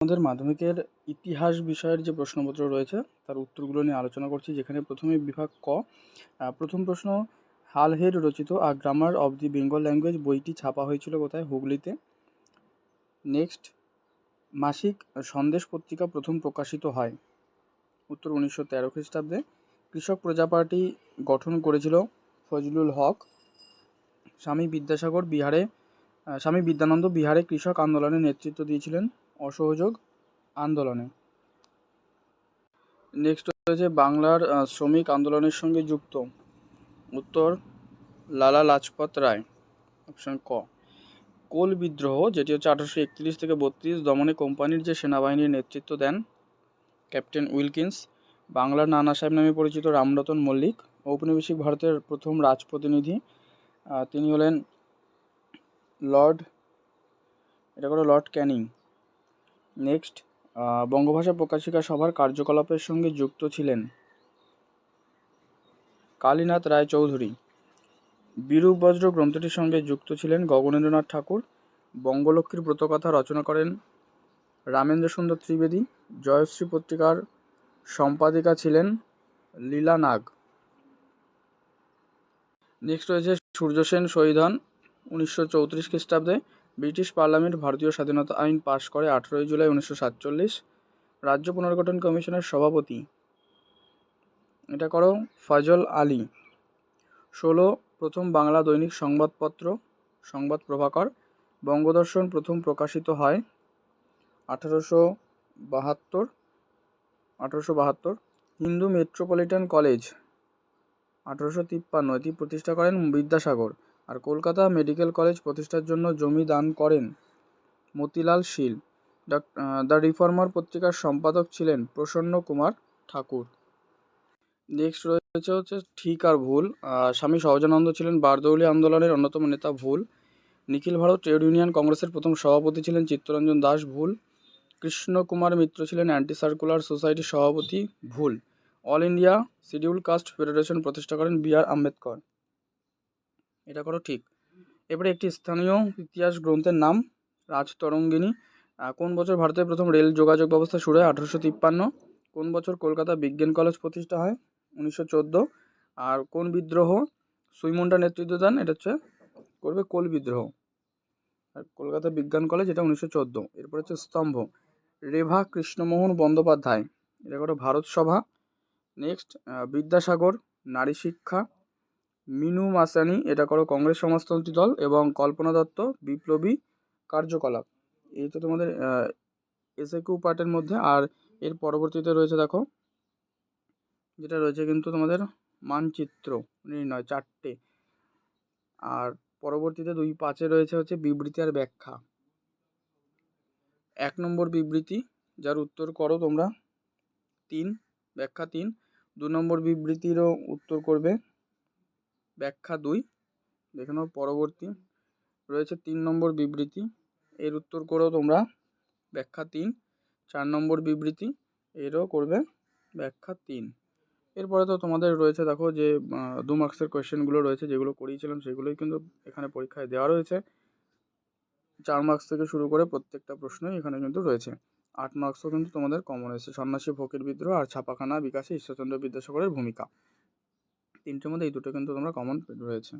আমাদের মাধ্যমিকের ইতিহাস বিষয়ের যে প্রশ্নপত্র রয়েছে, তার উত্তরগুলো নিয়ে আলোচনা করছি, যেখানে প্রথমে বিভাগ ক। প্রথম প্রশ্ন, হালহেড রচিত a grammar of the Bengal language বইটি ছাপা হয়েছিল কোথায়? হুগলিতে। নেক্সট, মাসিক সন্দেশ পত্রিকা প্রথম প্রকাশিত হয়। উত্তর উনিশশো তেরো খ্রিস্টাব্দে। কৃষক প্রজা পার্টি গঠন করেছিল ফজলুল হক। স্বামী বিদ্যাসাগর বিহারে স্বামী বিদ্যানন্দ বিহারে কৃষক আন্দোলনে নেতৃত্ব দিয়েছিলেন। অসহযোগ আন্দোলনে। নেক্সট রয়েছে বাংলার শ্রমিক আন্দোলনের সঙ্গে যুক্ত। উত্তর, লালা লাজপত রায়। অপশন ক। কোল বিদ্রোহ, যেটি হচ্ছে আঠারোশো একত্রিশ থেকে বত্রিশ দমনে কোম্পানির যে সেনাবাহিনীর নেতৃত্ব দেন, ক্যাপ্টেন উইলকিন্স, বাংলার নানা সাহেব নামে পরিচিত রামরতন মল্লিক ঔপনিবেশিক ভারতের প্রথম রাজপ্রতিনিধি তিনি হলেন লর্ড, এটা করে লর্ড ক্যানিং। নেক্সট বঙ্গভাষা প্রকাশিকা সভার কার্যকলাপের সঙ্গে যুক্ত ছিলেন কালীনাথ রায় চৌধুরী বিরূপ বজ্র গ্রন্থটির সঙ্গে যুক্ত ছিলেন গগনেন্দ্রনাথ ঠাকুর। বঙ্গলক্ষ্মীর ব্রতকথা রচনা করেন রামেন্দ্র সুন্দর ত্রিবেদী। জয়শ্রী পত্রিকার সম্পাদিকা ছিলেন লীলা নাগ। নেক্সট রয়েছে সূর্যসেন শহীদ হন উনিশশো চৌত্রিশ খ্রিস্টাব্দে। ব্রিটিশ পার্লামেন্ট ভারতীয় স্বাধীনতা আইন পাশ করে আঠেরোই জুলাই উনিশশো সাতচল্লিশ। রাজ্য পুনর্গঠন কমিশনের সভাপতি। এটা করো ফজল আলী। ষোলো, প্রথম বাংলা দৈনিক সংবাদপত্র, সংবাদ প্রভাকর, বঙ্গদর্শন প্রথম প্রকাশিত হয় আঠারোশো বাহাত্তর আঠারোশো বাহাত্তর। হিন্দু মেট্রোপলিটন কলেজ, আঠারোশো তিপ্পান্ন, এটি প্রতিষ্ঠা করেন বিদ্যাসাগর। আর কলকাতা মেডিকেল কলেজ প্রতিষ্ঠার জন্য জমি দান করেন মতিলাল শীল। দ্য রিফর্মার পত্রিকার সম্পাদক ছিলেন প্রসন্ন কুমার ঠাকুর। নেক্সট রয়েছে হচ্ছে ঠিক আর ভুল। স্বামী সহজানন্দ ছিলেন বারদৌলি আন্দোলনের অন্যতম নেতা ভুল। নিখিল ভারত ট্রেড ইউনিয়ন কংগ্রেসের প্রথম সভাপতি ছিলেন চিত্তরঞ্জন দাস ভুল। কৃষ্ণ কুমার মিত্র ছিলেন অ্যান্টি সার্কুলার সোসাইটির সভাপতি ভুল। All India scheduled caste federation প্রতিষ্ঠা করেন বি আর আম্বেদকর। এটা করো ঠিক। এবারে একটি স্থানীয় ইতিহাস গ্রন্থের নাম রাজতরঙ্গিনী কোন বছর ভারতের প্রথম রেল যোগাযোগ ব্যবস্থা শুরু হয়? আঠারোশো তিপ্পান্ন। কোন বছর কলকাতা বিজ্ঞান কলেজ প্রতিষ্ঠা হয়? উনিশশো চোদ্দ। আর কোন বিদ্রোহ সুইমুন্ডা নেতৃত্ব দেন? এটা হচ্ছে করবে কোল বিদ্রোহ। আর কলকাতা বিজ্ঞান কলেজ, এটা উনিশশো চোদ্দ। এরপর হচ্ছে স্তম্ভ। রেভা কৃষ্ণমোহন বন্দ্যোপাধ্যায়। এটা করে ভারত সভা। নেক্সট বিদ্যাসাগর, নারী শিক্ষা। মিনু মাসানি এটা করো কংগ্রেস সমাজতন্ত্রী দল এবং কল্পনা দত্ত, বিপ্লবী কার্যকলাপ। এই তো তোমাদের এসএ কিউ পার্টের মধ্যে। আর এর পরবর্তীতে রয়েছে দেখো, যেটা রয়েছে কিন্তু তোমাদের মানচিত্র নির্ণয় চারটে। আর পরবর্তীতে দুই পাঁচে রয়েছে হচ্ছে বিবৃতি আর ব্যাখ্যা। এক নম্বর বিবৃতি, যার উত্তর করো তোমরা, তিন, ব্যাখ্যা তিন। দু নম্বর বিবৃতিরও উত্তর করবে। ব্যাখ্যা দুই। দেখে নাও পরবর্তী। রয়েছে তিন নম্বর বিবৃতি। এর উত্তর করো তোমরা। ব্যাখ্যা তিন। চার নম্বর বিবৃতি। এরও করবে ব্যাখ্যা তিন। এরপরে তো তোমাদের রয়েছে দেখো যে দু মার্কসের কোয়েশ্চেনগুলো রয়েছে, যেগুলো করিয়েছিলাম সেগুলোই কিন্তু এখানে পরীক্ষায় দেওয়া রয়েছে। চার মার্কস থেকে শুরু করে প্রত্যেকটা প্রশ্নই এখানে কিন্তু রয়েছে। আট মার্কসও কিন্তু তোমাদের কমন এসেছে। সন্ন্যাসী ফকির বিদ্রোহ আর ছাপাখানা বিকাশে ঈশ্বরচন্দ্র বিদ্যাসাগরের ভূমিকা। তিনটের মধ্যে এই দুটো কিন্তু তোমরা কমন রয়েছে।